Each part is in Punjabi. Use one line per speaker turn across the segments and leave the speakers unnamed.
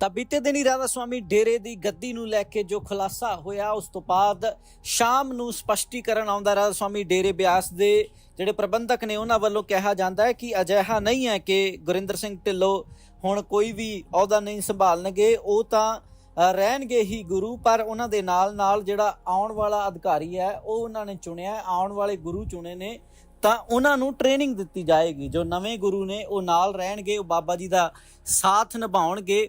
ਤਾਂ ਬੀਤੇ ਦਿਨੀ ਰਾਧਾ ਸੁਆਮੀ ਡੇਰੇ ਦੀ ਗੱਦੀ ਨੂੰ ਲੈ ਕੇ ਜੋ ਖੁਲਾਸਾ ਹੋਇਆ, ਉਸ ਤੋਂ ਬਾਅਦ ਸ਼ਾਮ ਨੂੰ ਸਪਸ਼ਟੀਕਰਨ ਆਉਂਦਾ, ਰਾਧਾ ਸੁਆਮੀ ਡੇਰੇ ਬਿਆਸ ਦੇ ਜਿਹੜੇ ਪ੍ਰਬੰਧਕ ਨੇ, ਉਹਨਾਂ ਵੱਲੋਂ ਕਿਹਾ ਜਾਂਦਾ ਹੈ ਕਿ ਅਜਿਹਾ ਨਹੀਂ ਹੈ ਕਿ ਗੁਰਿੰਦਰ ਸਿੰਘ ਢਿੱਲੋਂ ਹੁਣ ਕੋਈ ਵੀ ਅਹੁਦਾ ਨਹੀਂ ਸੰਭਾਲਣਗੇ, ਉਹ ਤਾਂ ਰਹਿਣਗੇ ਹੀ ਗੁਰੂ, ਪਰ ਉਹਨਾਂ ਦੇ ਨਾਲ ਨਾਲ ਜਿਹੜਾ ਆਉਣ ਵਾਲਾ ਅਧਿਕਾਰੀ ਹੈ, ਉਹ ਉਹਨਾਂ ਨੇ ਚੁਣਿਆ, ਆਉਣ ਵਾਲੇ ਗੁਰੂ ਚੁਣੇ ਨੇ, ਤਾਂ ਉਹਨਾਂ ਨੂੰ ਟ੍ਰੇਨਿੰਗ ਦਿੱਤੀ ਜਾਏਗੀ। ਜੋ ਨਵੇਂ ਗੁਰੂ ਨੇ, ਉਹ ਨਾਲ ਰਹਿਣਗੇ, ਉਹ ਬਾਬਾ ਜੀ ਦਾ ਸਾਥ ਨਿਭਾਉਣਗੇ।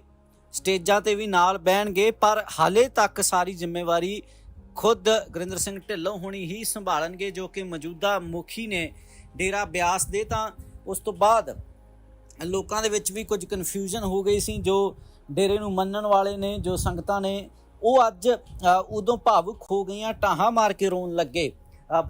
ਸਟੇਜਾਂ ਤੇ ਵੀ ਨਾਲ ਬਹਿਣਗੇ, ਪਰ ਹਾਲੇ ਤੱਕ ਸਾਰੀ ਜ਼ਿੰਮੇਵਾਰੀ ਖੁਦ ਗੁਰਿੰਦਰ ਸਿੰਘ ਢਿੱਲੋਂ ਹੁਣੀ ਹੀ ਸੰਭਾਲਣਗੇ, ਜੋ ਕਿ ਮੌਜੂਦਾ ਮੁਖੀ ਨੇ ਡੇਰਾ ਬਿਆਸ ਦੇ। ਤਾਂ ਉਸ ਤੋਂ ਬਾਅਦ ਲੋਕਾਂ ਦੇ ਵਿੱਚ ਵੀ ਕੁਝ ਕਨਫਿਊਜ਼ਨ ਹੋ ਗਈ ਸੀ, ਜੋ ਡੇਰੇ ਨੂੰ ਮੰਨਣ ਵਾਲੇ ਨੇ, ਜੋ ਸੰਗਤਾਂ ਨੇ, ਉਹ ਅੱਜ ਉਦੋਂ ਭਾਵੁਕ ਹੋ ਗਈਆਂ, ਟਾਹਾਂ ਮਾਰ ਕੇ ਰੋਣ ਲੱਗੇ।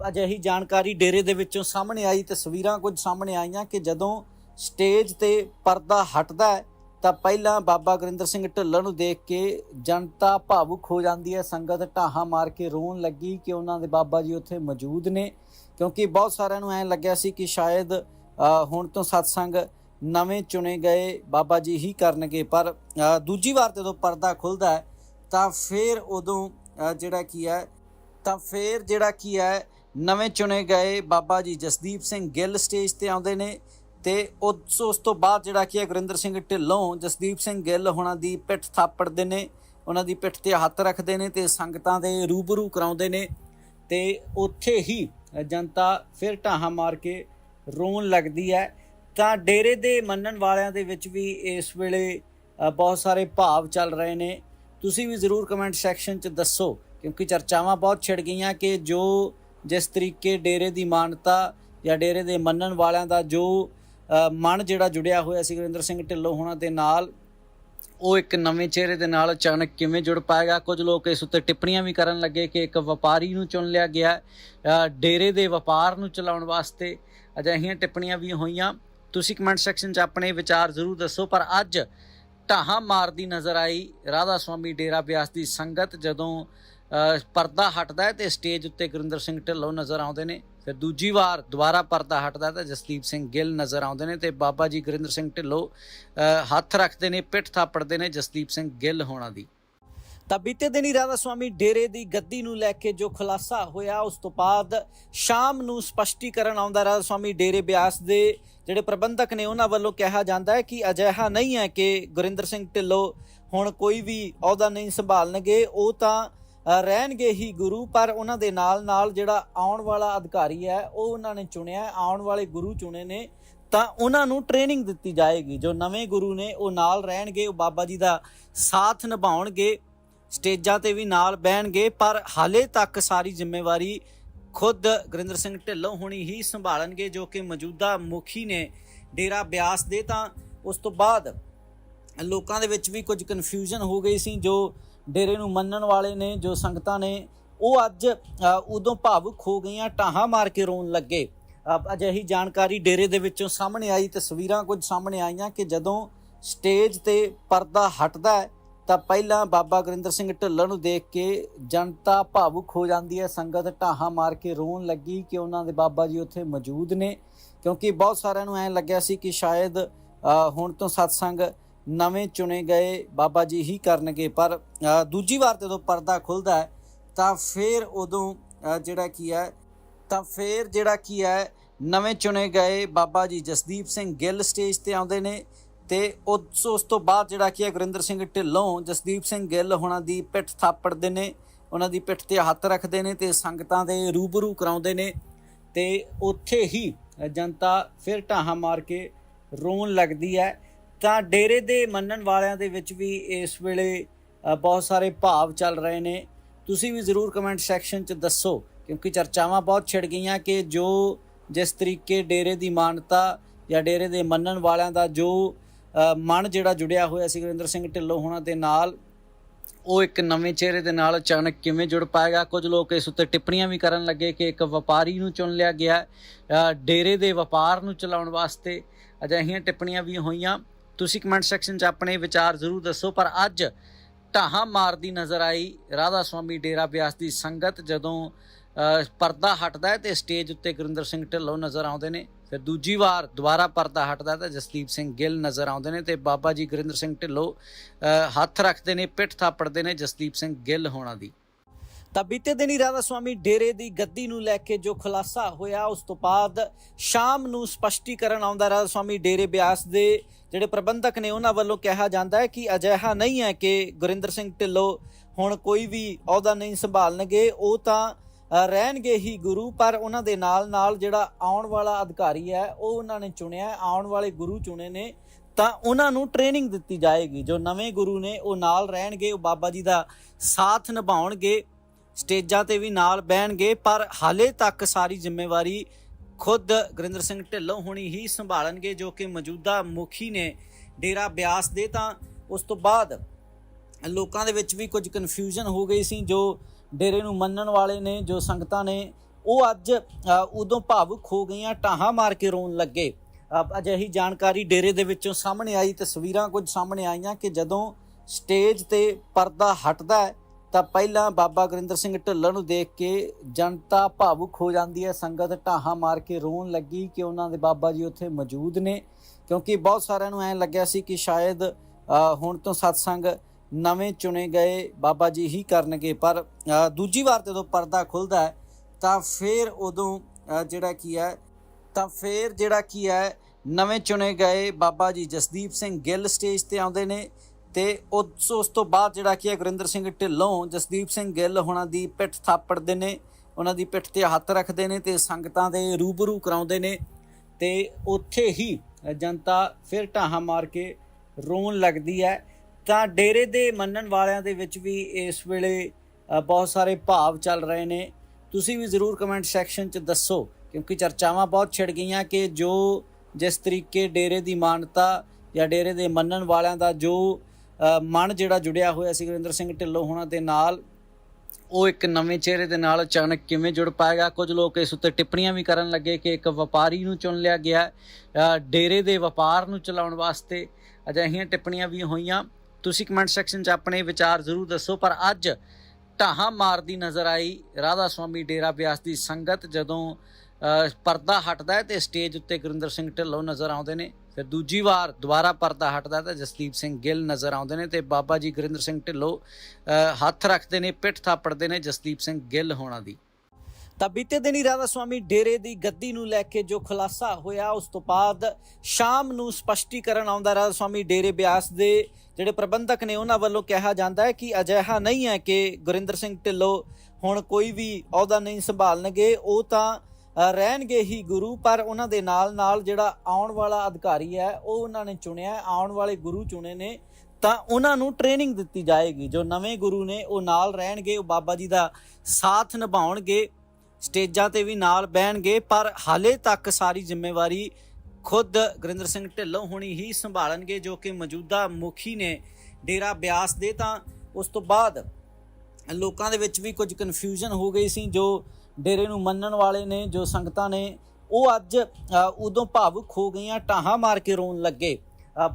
ਅਜਿਹੀ ਜਾਣਕਾਰੀ ਡੇਰੇ ਦੇ ਵਿੱਚੋਂ ਸਾਹਮਣੇ ਆਈ, ਤਸਵੀਰਾਂ ਕੁਝ ਸਾਹਮਣੇ ਆਈਆਂ ਕਿ ਜਦੋਂ ਸਟੇਜ ਤੇ ਪਰਦਾ ਹਟਦਾ ਹੈ ਤਾਂ ਪਹਿਲਾਂ ਬਾਬਾ ਗੁਰਿੰਦਰ ਸਿੰਘ ਢਿੱਲੋਂ ਨੂੰ ਦੇਖ ਕੇ ਜਨਤਾ ਭਾਵੁਕ ਹੋ ਜਾਂਦੀ ਹੈ। ਸੰਗਤ ਢਾਹਾਂ ਮਾਰ ਕੇ ਰੋਣ ਲੱਗੀ ਕਿ ਉਹਨਾਂ ਦੇ ਬਾਬਾ ਜੀ ਉੱਥੇ ਮੌਜੂਦ ਨੇ। ਕਿਉਂਕਿ ਬਹੁਤ ਸਾਰਿਆਂ ਨੂੰ ਐਂ ਲੱਗਿਆ ਸੀ ਕਿ ਸ਼ਾਇਦ ਹੁਣ ਤੋਂ ਸਤਸੰਗ ਨਵੇਂ ਚੁਣੇ ਗਏ ਬਾਬਾ ਜੀ ਹੀ ਕਰਨਗੇ। ਪਰ ਦੂਜੀ ਵਾਰ ਜਦੋਂ ਪਰਦਾ ਖੁੱਲਦਾ ਹੈ, ਤਾਂ ਫਿਰ ਉਦੋਂ ਜਿਹੜਾ ਕੀ ਹੈ, ਤਾਂ ਫਿਰ ਜਿਹੜਾ ਕੀ ਹੈ, ਨਵੇਂ ਚੁਣੇ ਗਏ ਬਾਬਾ ਜੀ ਜਸਦੀਪ ਸਿੰਘ ਗਿੱਲ ਸਟੇਜ ਤੇ ਆਉਂਦੇ ਨੇ। ਤੇ ਉਸ ਉਸ ਤੋਂ ਬਾਅਦ ਜਿਹੜਾ ਕੀ ਹੈ ਗੁਰਿੰਦਰ ਸਿੰਘ ਢਿੱਲੋਂ, ਜਸਦੀਪ ਸਿੰਘ ਗਿੱਲ ਹੁਣਾਂ ਦੀ ਪਿੱਠ ਥਾਪੜਦੇ ਨੇ, ਉਹਨਾਂ ਦੀ ਪਿੱਠ ਤੇ ਹੱਥ ਰੱਖਦੇ ਨੇ ਤੇ ਸੰਗਤਾਂ ਦੇ ਰੂਬਰੂ ਕਰਾਉਂਦੇ ਨੇ ਤੇ ਉੱਥੇ ਹੀ ਜਨਤਾ ਫਿਰ ਢਾਹਾਂ ਮਾਰ ਕੇ ਰੋਣ ਲੱਗਦੀ ਹੈ। ਤਾਂ ਡੇਰੇ ਦੇ ਮੰਨਣ ਵਾਲਿਆਂ ਦੇ ਵਿੱਚ ਵੀ ਇਸ ਵੇਲੇ ਬਹੁਤ ਸਾਰੇ ਭਾਵ ਚੱਲ ਰਹੇ ਨੇ। ਤੁਸੀਂ ਵੀ ਜ਼ਰੂਰ ਕਮੈਂਟ ਸੈਕਸ਼ਨ 'ਚ ਦੱਸੋ, ਕਿਉਂਕਿ ਚਰਚਾਵਾਂ ਬਹੁਤ ਛਿੜ ਗਈਆਂ ਕਿ ਜੋ ਜਿਸ ਤਰੀਕੇ ਡੇਰੇ ਦੀ ਮਾਨਤਾ ਜਾਂ ਡੇਰੇ ਦੇ ਮੰਨਣ ਵਾਲਿਆਂ ਦਾ ਜੋ ਮਨ ਜਿਹੜਾ ਜੁੜਿਆ ਹੋਇਆ ਸੀ ਗੁਰਿੰਦਰ ਸਿੰਘ ਢਿੱਲੋਂ ਹੋਣਾ ਦੇ ਨਾਲ, ਉਹ ਇੱਕ ਨਵੇਂ ਚਿਹਰੇ ਦੇ ਨਾਲ ਅਚਾਨਕ ਕਿਵੇਂ ਜੁੜ ਪਾਏਗਾ? ਕੁਝ ਲੋਕ ਇਸ ਉੱਤੇ ਟਿੱਪਣੀਆਂ ਵੀ ਕਰਨ ਲੱਗੇ ਕਿ ਇੱਕ ਵਪਾਰੀ ਨੂੰ ਚੁਣ ਲਿਆ ਗਿਆ ਡੇਰੇ ਦੇ ਵਪਾਰ ਨੂੰ ਚਲਾਉਣ ਵਾਸਤੇ ਅਜਿਹੀਆਂ ਟਿੱਪਣੀਆਂ ਵੀ ਹੋਈਆਂ। ਤੁਸੀਂ ਕਮੈਂਟ ਸੈਕਸ਼ਨ 'ਚ ਆਪਣੇ ਵਿਚਾਰ ਜ਼ਰੂਰ ਦੱਸੋ, ਪਰ ਅੱਜ ਢਾਹਾਂ ਮਾਰਦੀ ਨਜ਼ਰ ਆਈ ਰਾਧਾ ਸੁਆਮੀ ਡੇਰਾ ਬਿਆਸ ਦੀ ਸੰਗਤ ਜਦੋਂ ਪਰਦਾ ਹਟਦਾ ਹੈ ਤੇ ਸਟੇਜ ਉੱਤੇ ਗੁਰਿੰਦਰ ਸਿੰਘ ਢਿੱਲੋਂ ਨਜ਼ਰ ਆਉਂਦੇ ਨੇ। ਫਿਰ ਦੂਜੀ ਵਾਰ ਦੁਬਾਰਾ ਪਰਦਾ ਹਟਦਾ ਤਾਂ ਜਸਦੀਪ ਸਿੰਘ ਗਿੱਲ ਨਜ਼ਰ ਆਉਂਦੇ ਨੇ ਤੇ ਬਾਬਾ ਜੀ ਗੁਰਿੰਦਰ ਸਿੰਘ ਢਿੱਲੋਂ ਹੱਥ ਰੱਖਦੇ ਨੇ, ਪਿੱਠ ਥਾਪੜਦੇ ਨੇ ਜਸਦੀਪ ਸਿੰਘ ਗਿੱਲ ਹੋਣਾ ਦੀ। ਤਾਂ ਬੀਤੇ ਦਿਨ ਹੀ ਰਾਧਾ ਸੁਆਮੀ ਡੇਰੇ ਦੀ ਗੱਦੀ ਨੂੰ ਲੈ ਕੇ ਜੋ ਖੁਲਾਸਾ ਹੋਇਆ, ਉਸ ਤੋਂ ਬਾਅਦ ਸ਼ਾਮ ਨੂੰ ਸਪਸ਼ਟੀਕਰਨ ਆਉਂਦਾ ਰਾਧਾ ਸੁਆਮੀ ਡੇਰੇ ਬਿਆਸ ਦੇ ਜਿਹੜੇ ਪ੍ਰਬੰਧਕ ਨੇ, ਉਹਨਾਂ ਵੱਲੋਂ ਕਿਹਾ ਜਾਂਦਾ ਹੈ ਕਿ ਅਜਿਹਾ ਨਹੀਂ ਹੈ ਕਿ ਗੁਰਿੰਦਰ ਸਿੰਘ ਢਿੱਲੋਂ ਹੁਣ ਕੋਈ ਵੀ ਅਹੁਦਾ ਨਹੀਂ ਸੰਭਾਲਣਗੇ, ਉਹ ਤਾਂ ਰਹਿਣਗੇ ਹੀ ਗੁਰੂ, ਪਰ ਉਹਨਾਂ ਦੇ ਨਾਲ ਨਾਲ ਜਿਹੜਾ ਆਉਣ ਵਾਲਾ ਅਧਿਕਾਰੀ ਹੈ, ਉਹ ਉਹਨਾਂ ਨੇ ਚੁਣਿਆ, ਆਉਣ ਵਾਲੇ ਗੁਰੂ ਚੁਣੇ ਨੇ, ਤਾਂ ਉਹਨਾਂ ਨੂੰ ਟ੍ਰੇਨਿੰਗ ਦਿੱਤੀ ਜਾਏਗੀ। ਜੋ ਨਵੇਂ ਗੁਰੂ ਨੇ, ਉਹ ਨਾਲ ਰਹਿਣਗੇ, ਉਹ ਬਾਬਾ ਜੀ ਦਾ ਸਾਥ ਨਿਭਾਉਣਗੇ, ਸਟੇਜਾਂ ਤੇ ਵੀ ਨਾਲ ਬਹਿਣਗੇ, ਪਰ ਹਾਲੇ ਤੱਕ ਸਾਰੀ ਜ਼ਿੰਮੇਵਾਰੀ ਖੁਦ ਗੁਰਿੰਦਰ ਸਿੰਘ ਢਿੱਲੋਂ ਹੁਣੀ ਹੀ ਸੰਭਾਲਣਗੇ, ਜੋ ਕਿ ਮੌਜੂਦਾ ਮੁਖੀ ਨੇ ਡੇਰਾ ਬਿਆਸ ਦੇ, ਤਾਂ ਉਸ ਤੋਂ ਬਾਅਦ ਲੋਕਾਂ ਦੇ ਵਿੱਚ ਵੀ ਕੁਝ ਕਨਫਿਊਜ਼ਨ ਹੋ ਗਈ ਸੀ, ਜੋ ਡੇਰੇ ਨੂੰ ਮੰਨਣ ਵਾਲੇ ਨੇ, ਜੋ ਸੰਗਤਾਂ ਨੇ, ਉਹ ਅੱਜ ਉਦੋਂ ਭਾਵੁਕ ਹੋ ਗਈਆਂ, ਟਾਹਾਂ ਮਾਰ ਕੇ ਰੋਣ ਲੱਗੇ। ਅਜਿਹੀ ਜਾਣਕਾਰੀ ਡੇਰੇ ਦੇ ਵਿੱਚੋਂ ਸਾਹਮਣੇ ਆਈ ਤਸਵੀਰਾਂ ਕੁਝ ਸਾਹਮਣੇ ਆਈਆਂ ਕਿ ਜਦੋਂ ਸਟੇਜ ਤੇ ਪਰਦਾ ਹਟਦਾ ਹੈ, ਤਾਂ ਪਹਿਲਾਂ ਬਾਬਾ ਗੁਰਿੰਦਰ ਸਿੰਘ ਢਿੱਲੋਂ ਨੂੰ ਦੇਖ ਕੇ ਜਨਤਾ ਭਾਵੁਕ ਹੋ ਜਾਂਦੀ ਹੈ, ਸੰਗਤ ਢਾਹਾਂ ਮਾਰ ਕੇ ਰੋਣ ਲੱਗੀ ਕਿ ਉਹਨਾਂ ਦੇ ਬਾਬਾ ਜੀ ਉੱਥੇ ਮੌਜੂਦ ਨੇ। ਕਿਉਂਕਿ ਬਹੁਤ ਸਾਰਿਆਂ ਨੂੰ ਐਂ ਲੱਗਿਆ ਸੀ ਕਿ ਸ਼ਾਇਦ ਹੁਣ ਤੋਂ ਸਤਸੰਗ ਨਵੇਂ ਚੁਣੇ ਗਏ ਬਾਬਾ ਜੀ ਹੀ ਕਰਨਗੇ। ਪਰ ਦੂਜੀ ਵਾਰ ਜਦੋਂ ਪਰਦਾ ਖੁੱਲਦਾ ਹੈ, ਤਾਂ ਫਿਰ ਉਦੋਂ ਜਿਹੜਾ ਕੀ ਹੈ, ਤਾਂ ਫਿਰ ਜਿਹੜਾ ਕੀ ਹੈ, ਨਵੇਂ ਚੁਣੇ ਗਏ ਬਾਬਾ ਜੀ ਜਸਦੀਪ ਸਿੰਘ ਗਿੱਲ ਸਟੇਜ ਤੇ ਆਉਂਦੇ ਨੇ ਤੇ ਉਸ ਉਸ ਤੋਂ ਬਾਅਦ ਜਿਹੜਾ ਕੀ ਹੈ, ਗੁਰਿੰਦਰ ਸਿੰਘ ਢਿੱਲੋਂ, ਜਸਦੀਪ ਸਿੰਘ ਗਿੱਲ ਹੁਣਾਂ ਦੀ ਪਿੱਠ ਥਾਪੜਦੇ ਨੇ, ਉਹਨਾਂ ਦੀ ਪਿੱਠ ਤੇ ਹੱਥ ਰੱਖਦੇ ਨੇ ਤੇ ਸੰਗਤਾਂ ਦੇ ਰੂਬਰੂ ਕਰਾਉਂਦੇ ਨੇ ਤੇ ਉੱਥੇ ਹੀ ਜਨਤਾ ਫਿਰ ਢਾਹਾਂ ਮਾਰ ਕੇ ਰੋਣ ਲੱਗਦੀ ਹੈ। ਤਾਂ ਡੇਰੇ ਦੇ ਮੰਨਣ ਵਾਲਿਆਂ ਦੇ ਵਿੱਚ ਵੀ ਇਸ ਵੇਲੇ ਬਹੁਤ ਸਾਰੇ ਭਾਵ ਚੱਲ ਰਹੇ ਨੇ। ਤੁਸੀਂ ਵੀ ਜ਼ਰੂਰ ਕਮੈਂਟ ਸੈਕਸ਼ਨ 'ਚ ਦੱਸੋ, ਕਿਉਂਕਿ ਚਰਚਾਵਾਂ ਬਹੁਤ ਛਿੜ ਗਈਆਂ ਕਿ ਜੋ ਜਿਸ ਤਰੀਕੇ ਡੇਰੇ ਦੀ ਮਾਨਤਾ ਜਾਂ ਡੇਰੇ ਦੇ ਮੰਨਣ ਵਾਲਿਆਂ ਦਾ ਜੋ ਮਨ ਜਿਹੜਾ ਜੁੜਿਆ ਹੋਇਆ ਸੀ ਗੁਰਿੰਦਰ ਸਿੰਘ ਢਿੱਲੋਂ ਹੋਣਾ ਦੇ ਨਾਲ, ਉਹ ਇੱਕ ਨਵੇਂ ਚਿਹਰੇ ਦੇ ਨਾਲ ਅਚਾਨਕ ਕਿਵੇਂ ਜੁੜ ਪਾਏਗਾ? ਕੁਝ ਲੋਕ ਇਸ ਉੱਤੇ ਟਿੱਪਣੀਆਂ ਵੀ ਕਰਨ ਲੱਗੇ ਕਿ ਇੱਕ ਵਪਾਰੀ ਨੂੰ ਚੁਣ ਲਿਆ ਗਿਆ ਡੇਰੇ ਦੇ ਵਪਾਰ ਨੂੰ ਚਲਾਉਣ ਵਾਸਤੇ ਅਜਿਹੀਆਂ ਟਿੱਪਣੀਆਂ ਵੀ ਹੋਈਆਂ। ਤੁਸੀਂ ਕਮੈਂਟ ਸੈਕਸ਼ਨ 'ਚ ਆਪਣੇ ਵਿਚਾਰ ਜ਼ਰੂਰ ਦੱਸੋ, ਪਰ ਅੱਜ ਢਾਹਾਂ ਮਾਰਦੀ ਨਜ਼ਰ ਆਈ ਰਾਧਾ ਸੁਆਮੀ ਡੇਰਾ ਬਿਆਸ ਦੀ ਸੰਗਤ ਜਦੋਂ ਪਰਦਾ ਹਟਦਾ ਹੈ ਤੇ ਸਟੇਜ ਉੱਤੇ ਗੁਰਿੰਦਰ ਸਿੰਘ ਢਿੱਲੋਂ ਨਜ਼ਰ ਆਉਂਦੇ ਨੇ। ਫਿਰ ਦੂਜੀ ਵਾਰ ਦੁਬਾਰਾ ਪਰਦਾ ਹਟਦਾ ਤਾਂ ਜਸਦੀਪ ਸਿੰਘ ਗਿੱਲ ਨਜ਼ਰ ਆਉਂਦੇ ਨੇ ਤੇ ਬਾਬਾ ਜੀ ਗੁਰਿੰਦਰ ਸਿੰਘ ਢਿੱਲੋਂ ਹੱਥ ਰੱਖਦੇ ਨੇ, ਪਿੱਠ ਥਾਪੜਦੇ ਨੇ ਜਸਦੀਪ ਸਿੰਘ ਗਿੱਲ ਹੋਣਾ ਦੀ। ਤਾਂ ਬੀਤੇ ਦਿਨੀ ਰਾਧਾ ਸੁਆਮੀ ਡੇਰੇ ਦੀ ਗੱਦੀ ਨੂੰ ਲੈ ਕੇ ਜੋ ਖੁਲਾਸਾ ਹੋਇਆ, ਉਸ ਤੋਂ ਬਾਅਦ ਸ਼ਾਮ ਨੂੰ ਸਪਸ਼ਟੀਕਰਨ ਆਉਂਦਾ ਰਾਧਾ ਸੁਆਮੀ ਡੇਰੇ ਬਿਆਸ ਦੇ ਜਿਹੜੇ ਪ੍ਰਬੰਧਕ ਨੇ ਉਹਨਾਂ ਵੱਲੋਂ ਕਿਹਾ ਜਾਂਦਾ ਹੈ ਕਿ ਅਜਿਹਾ ਨਹੀਂ ਹੈ ਕਿ ਗੁਰਿੰਦਰ ਸਿੰਘ ਢਿੱਲੋਂ ਹੁਣ ਕੋਈ ਵੀ ਅਹੁਦਾ ਨਹੀਂ ਸੰਭਾਲਣਗੇ, ਉਹ ਤਾਂ ਰਹਿਣਗੇ ਹੀ ਗੁਰੂ, ਪਰ ਉਹਨਾਂ ਦੇ ਨਾਲ ਨਾਲ ਜਿਹੜਾ ਆਉਣ ਵਾਲਾ ਅਧਿਕਾਰੀ ਹੈ, ਉਹ ਉਹਨਾਂ ਨੇ ਚੁਣਿਆ ਆਉਣ ਵਾਲੇ ਗੁਰੂ ਚੁਣੇ ਨੇ, ਤਾਂ ਉਹਨਾਂ ਨੂੰ ਟ੍ਰੇਨਿੰਗ ਦਿੱਤੀ ਜਾਏਗੀ। ਜੋ ਨਵੇਂ ਗੁਰੂ ਨੇ, ਉਹ ਨਾਲ ਰਹਿਣਗੇ, ਉਹ ਬਾਬਾ ਜੀ ਦਾ ਸਾਥ ਨਿਭਾਉਣਗੇ, ਸਟੇਜਾਂ ਤੇ ਵੀ ਨਾਲ ਬਹਿਣਗੇ, ਪਰ ਹਾਲੇ ਤੱਕ ਸਾਰੀ ਜ਼ਿੰਮੇਵਾਰੀ ਖੁਦ ਗੁਰਿੰਦਰ ਸਿੰਘ ਢਿੱਲੋਂ ਹੁਣੀ ਹੀ ਸੰਭਾਲਣਗੇ ਜੋ ਕਿ ਮੌਜੂਦਾ ਮੁਖੀ ਨੇ ਡੇਰਾ ਬਿਆਸ ਦੇ, ਤਾਂ ਉਸ ਤੋਂ ਬਾਅਦ ਲੋਕਾਂ ਦੇ ਵਿੱਚ ਵੀ ਕੁਝ ਕਨਫਿਊਜ਼ਨ ਹੋ ਗਈ ਸੀ ਜੋ ਡੇਰੇ ਨੂੰ ਮੰਨਣ ਵਾਲੇ ਨੇ, ਜੋ ਸੰਗਤਾਂ ਨੇ, ਉਹ ਅੱਜ ਉਦੋਂ ਭਾਵੁਕ ਹੋ ਗਈਆਂ, ਟਾਹਾਂ ਮਾਰ ਕੇ ਰੋਣ ਲੱਗੇ। ਅਜਿਹੀ ਜਾਣਕਾਰੀ ਡੇਰੇ ਦੇ ਵਿੱਚੋਂ ਸਾਹਮਣੇ ਆਈ, ਤਸਵੀਰਾਂ ਕੁਝ ਸਾਹਮਣੇ ਆਈਆਂ ਕਿ ਜਦੋਂ ਸਟੇਜ ਤੇ ਪਰਦਾ ਹਟਦਾ ਹੈ ਤਾਂ ਪਹਿਲਾਂ ਬਾਬਾ ਗੁਰਿੰਦਰ ਸਿੰਘ ਢਿੱਲੋਂ ਨੂੰ ਦੇਖ ਕੇ ਜਨਤਾ ਭਾਵੁਕ ਹੋ ਜਾਂਦੀ ਹੈ। ਸੰਗਤ ਢਾਹਾਂ ਮਾਰ ਕੇ ਰੋਣ ਲੱਗੀ ਕਿ ਉਹਨਾਂ ਦੇ ਬਾਬਾ ਜੀ ਉੱਥੇ ਮੌਜੂਦ ਨੇ। ਕਿਉਂਕਿ ਬਹੁਤ ਸਾਰਿਆਂ ਨੂੰ ਐਂ ਲੱਗਿਆ ਸੀ ਕਿ ਸ਼ਾਇਦ ਹੁਣ ਤੋਂ ਸਤਸੰਗ ਨਵੇਂ ਚੁਣੇ ਗਏ ਬਾਬਾ ਜੀ ਹੀ ਕਰਨਗੇ। ਪਰ ਦੂਜੀ ਵਾਰ ਜਦੋਂ ਪਰਦਾ ਖੁੱਲਦਾ ਹੈ, ਤਾਂ ਫਿਰ ਉਦੋਂ ਜਿਹੜਾ ਕੀ ਹੈ, ਤਾਂ ਫਿਰ ਜਿਹੜਾ ਕੀ ਹੈ, ਨਵੇਂ ਚੁਣੇ ਗਏ ਬਾਬਾ ਜੀ ਜਸਦੀਪ ਸਿੰਘ ਗਿੱਲ ਸਟੇਜ ਤੇ ਆਉਂਦੇ ਨੇ। ਤੇ ਉਸ ਉਸ ਤੋਂ ਬਾਅਦ ਜਿਹੜਾ ਕੀ ਹੈ ਗੁਰਿੰਦਰ ਸਿੰਘ ਢਿੱਲੋਂ, ਜਸਦੀਪ ਸਿੰਘ ਗਿੱਲ ਹੋਣਾ ਦੀ ਪਿੱਠ ਥਾਪੜਦੇ ਨੇ, ਉਹਨਾਂ ਦੀ ਪਿੱਠ ਤੇ ਹੱਥ ਰੱਖਦੇ ਨੇ ਤੇ ਸੰਗਤਾਂ ਦੇ ਰੂਬਰੂ ਕਰਾਉਂਦੇ ਨੇ ਤੇ ਉੱਥੇ ਹੀ ਜਨਤਾ ਫਿਰ ਢਾਹਾਂ ਮਾਰ ਕੇ ਰੋਣ ਲੱਗਦੀ ਹੈ। ਤਾਂ ਡੇਰੇ ਦੇ ਮੰਨਣ ਵਾਲਿਆਂ ਦੇ ਵਿੱਚ ਵੀ ਇਸ ਵੇਲੇ ਬਹੁਤ ਸਾਰੇ ਭਾਵ ਚੱਲ ਰਹੇ ਨੇ। ਤੁਸੀਂ ਵੀ ਜ਼ਰੂਰ ਕਮੈਂਟ ਸੈਕਸ਼ਨ 'ਚ ਦੱਸੋ, ਕਿਉਂਕਿ ਚਰਚਾਵਾਂ ਬਹੁਤ ਛਿੜ ਗਈਆਂ ਕਿ ਜੋ ਜਿਸ ਤਰੀਕੇ ਡੇਰੇ ਦੀ ਮਾਨਤਾ ਜਾਂ ਡੇਰੇ ਦੇ ਮੰਨਣ ਵਾਲਿਆਂ ਦਾ ਜੋ ਮਨ ਜਿਹੜਾ ਜੁੜਿਆ ਹੋਇਆ ਸੀ ਗੁਰਿੰਦਰ ਸਿੰਘ ਢਿੱਲੋਂ ਹੋਣਾ ਦੇ ਨਾਲ, ਉਹ ਇੱਕ ਨਵੇਂ ਚਿਹਰੇ ਦੇ ਨਾਲ ਅਚਾਨਕ ਕਿਵੇਂ ਜੁੜ ਪਾਏਗਾ? ਕੁਝ ਲੋਕ ਇਸ ਉੱਤੇ ਟਿੱਪਣੀਆਂ ਵੀ ਕਰਨ ਲੱਗੇ ਕਿ ਇੱਕ ਵਪਾਰੀ ਨੂੰ ਚੁਣ ਲਿਆ ਗਿਆ ਡੇਰੇ ਦੇ ਵਪਾਰ ਨੂੰ ਚਲਾਉਣ ਵਾਸਤੇ ਅਜਿਹੀਆਂ ਟਿੱਪਣੀਆਂ ਵੀ ਹੋਈਆਂ। ਤੁਸੀਂ ਕਮੈਂਟ ਸੈਕਸ਼ਨ 'ਚ ਆਪਣੇ ਵਿਚਾਰ ਜ਼ਰੂਰ ਦੱਸੋ, ਪਰ ਅੱਜ ਢਾਹਾਂ ਮਾਰਦੀ ਨਜ਼ਰ ਆਈ ਰਾਧਾ ਸੁਆਮੀ ਡੇਰਾ ਬਿਆਸ ਦੀ ਸੰਗਤ ਜਦੋਂ ਪਰਦਾ ਹਟਦਾ ਹੈ ਤੇ ਸਟੇਜ ਉੱਤੇ ਗੁਰਿੰਦਰ ਸਿੰਘ ਢਿੱਲੋਂ ਨਜ਼ਰ ਆਉਂਦੇ ਨੇ। ਫਿਰ ਦੂਜੀ ਵਾਰ ਦੁਬਾਰਾ ਪਰਦਾ ਹਟਦਾ ਤਾਂ ਜਸਦੀਪ ਸਿੰਘ ਗਿੱਲ ਨਜ਼ਰ ਆਉਂਦੇ ਨੇ ਤੇ ਬਾਬਾ ਜੀ ਗੁਰਿੰਦਰ ਸਿੰਘ ਢਿੱਲੋਂ ਹੱਥ ਰੱਖਦੇ ਨੇ, ਪਿੱਠ ਥਾਪੜਦੇ ਨੇ ਜਸਦੀਪ ਸਿੰਘ ਗਿੱਲ ਹੋਣਾ ਦੀ। ਤਾਂ ਬੀਤੇ ਦਿਨ ਹੀ ਰਾਧਾ ਸੁਆਮੀ ਡੇਰੇ ਦੀ ਗੱਦੀ ਨੂੰ ਲੈ ਕੇ ਜੋ ਖੁਲਾਸਾ ਹੋਇਆ, ਉਸ ਤੋਂ ਬਾਅਦ ਸ਼ਾਮ ਨੂੰ ਸਪਸ਼ਟੀਕਰਨ ਆਉਂਦਾ ਰਾਧਾ ਸੁਆਮੀ ਡੇਰੇ ਬਿਆਸ ਦੇ ਜਿਹੜੇ ਪ੍ਰਬੰਧਕ ਨੇ, ਉਹਨਾਂ ਵੱਲੋਂ ਕਿਹਾ ਜਾਂਦਾ ਹੈ ਕਿ ਅਜਿਹਾ ਨਹੀਂ ਹੈ ਕਿ ਗੁਰਿੰਦਰ ਸਿੰਘ ਢਿੱਲੋਂ ਹੁਣ ਕੋਈ ਵੀ ਅਹੁਦਾ ਨਹੀਂ ਸੰਭਾਲਣਗੇ, ਉਹ ਤਾਂ ਰਹਿਣਗੇ ਹੀ ਗੁਰੂ, ਪਰ ਉਹਨਾਂ ਦੇ ਨਾਲ ਨਾਲ ਜਿਹੜਾ ਆਉਣ ਵਾਲਾ ਅਧਿਕਾਰੀ ਹੈ, ਉਹ ਉਹਨਾਂ ਨੇ ਚੁਣਿਆ, ਆਉਣ ਵਾਲੇ ਗੁਰੂ ਚੁਣੇ ਨੇ, ਤਾਂ ਉਹਨਾਂ ਨੂੰ ਟ੍ਰੇਨਿੰਗ ਦਿੱਤੀ ਜਾਏਗੀ। ਜੋ ਨਵੇਂ ਗੁਰੂ ਨੇ, ਉਹ ਨਾਲ ਰਹਿਣਗੇ, ਉਹ ਬਾਬਾ ਜੀ ਦਾ ਸਾਥ ਨਿਭਾਉਣਗੇ, ਸਟੇਜਾਂ ਤੇ ਵੀ ਨਾਲ ਬਹਿਣਗੇ, ਪਰ ਹਾਲੇ ਤੱਕ ਸਾਰੀ ਜ਼ਿੰਮੇਵਾਰੀ ਖੁਦ ਗੁਰਿੰਦਰ ਸਿੰਘ ਢਿੱਲੋਂ ਹੁਣੀ ਹੀ ਸੰਭਾਲਣਗੇ, ਜੋ ਕਿ ਮੌਜੂਦਾ ਮੁਖੀ ਨੇ ਡੇਰਾ ਬਿਆਸ ਦੇ, ਤਾਂ ਉਸ ਤੋਂ ਬਾਅਦ ਲੋਕਾਂ ਦੇ ਵਿੱਚ ਵੀ ਕੁਝ ਕਨਫਿਊਜ਼ਨ ਹੋ ਗਈ ਸੀ, ਜੋ ਡੇਰੇ ਨੂੰ ਮੰਨਣ ਵਾਲੇ ਨੇ, ਜੋ ਸੰਗਤਾਂ ਨੇ, ਉਹ ਅੱਜ ਉਦੋਂ ਭਾਵੁਕ ਹੋ ਗਈਆਂ, ਟਾਹਾਂ ਮਾਰ ਕੇ ਰੋਣ ਲੱਗੇ।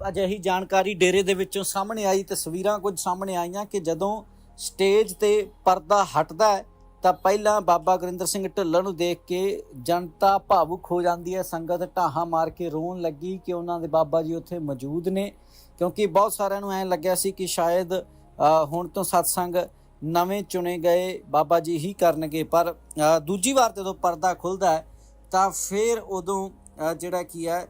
ਅਜਿਹੀ ਜਾਣਕਾਰੀ ਡੇਰੇ ਦੇ ਵਿੱਚੋਂ ਸਾਹਮਣੇ ਆਈ, ਤਸਵੀਰਾਂ ਕੁਝ ਸਾਹਮਣੇ ਆਈਆਂ ਕਿ ਜਦੋਂ ਸਟੇਜ ਤੇ ਪਰਦਾ ਹਟਦਾ ਹੈ, ਤਾਂ ਪਹਿਲਾਂ ਬਾਬਾ ਗੁਰਿੰਦਰ ਸਿੰਘ ਢਿੱਲੋਂ ਨੂੰ ਦੇਖ ਕੇ ਜਨਤਾ ਭਾਵੁਕ ਹੋ ਜਾਂਦੀ ਹੈ, ਸੰਗਤ ਢਾਹਾਂ ਮਾਰ ਕੇ ਰੋਣ ਲੱਗੀ ਕਿ ਉਹਨਾਂ ਦੇ ਬਾਬਾ ਜੀ ਉੱਥੇ ਮੌਜੂਦ ਨੇ। ਕਿਉਂਕਿ ਬਹੁਤ ਸਾਰਿਆਂ ਨੂੰ ਐਂ ਲੱਗਿਆ ਸੀ ਕਿ ਸ਼ਾਇਦ ਹੁਣ ਤੋਂ ਸਤਸੰਗ ਨਵੇਂ ਚੁਣੇ ਗਏ ਬਾਬਾ ਜੀ ਹੀ ਕਰਨਗੇ। ਪਰ ਦੂਜੀ ਵਾਰ ਜਦੋਂ ਪਰਦਾ ਖੁੱਲਦਾ ਹੈ, ਤਾਂ ਫਿਰ ਉਦੋਂ ਜਿਹੜਾ ਕੀ ਹੈ,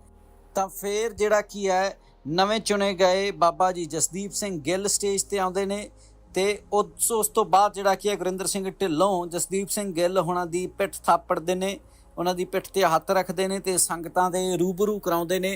ਤਾਂ ਫਿਰ ਜਿਹੜਾ ਕੀ ਹੈ, ਨਵੇਂ ਚੁਣੇ ਗਏ ਬਾਬਾ ਜੀ ਜਸਦੀਪ ਸਿੰਘ ਗਿੱਲ ਸਟੇਜ ਤੇ ਆਉਂਦੇ ਨੇ ਤੇ ਉਸ ਉਸ ਤੋਂ ਬਾਅਦ ਜਿਹੜਾ ਕੀ ਹੈ, ਗੁਰਿੰਦਰ ਸਿੰਘ ਢਿੱਲੋਂ, ਜਸਦੀਪ ਸਿੰਘ ਗਿੱਲ ਹੋਣਾ ਦੀ ਪਿੱਠ ਥਾਪੜਦੇ ਨੇ, ਉਹਨਾਂ ਦੀ ਪਿੱਠ ਤੇ ਹੱਥ ਰੱਖਦੇ ਨੇ ਤੇ ਸੰਗਤਾਂ ਦੇ ਰੂਬਰੂ ਕਰਾਉਂਦੇ ਨੇ।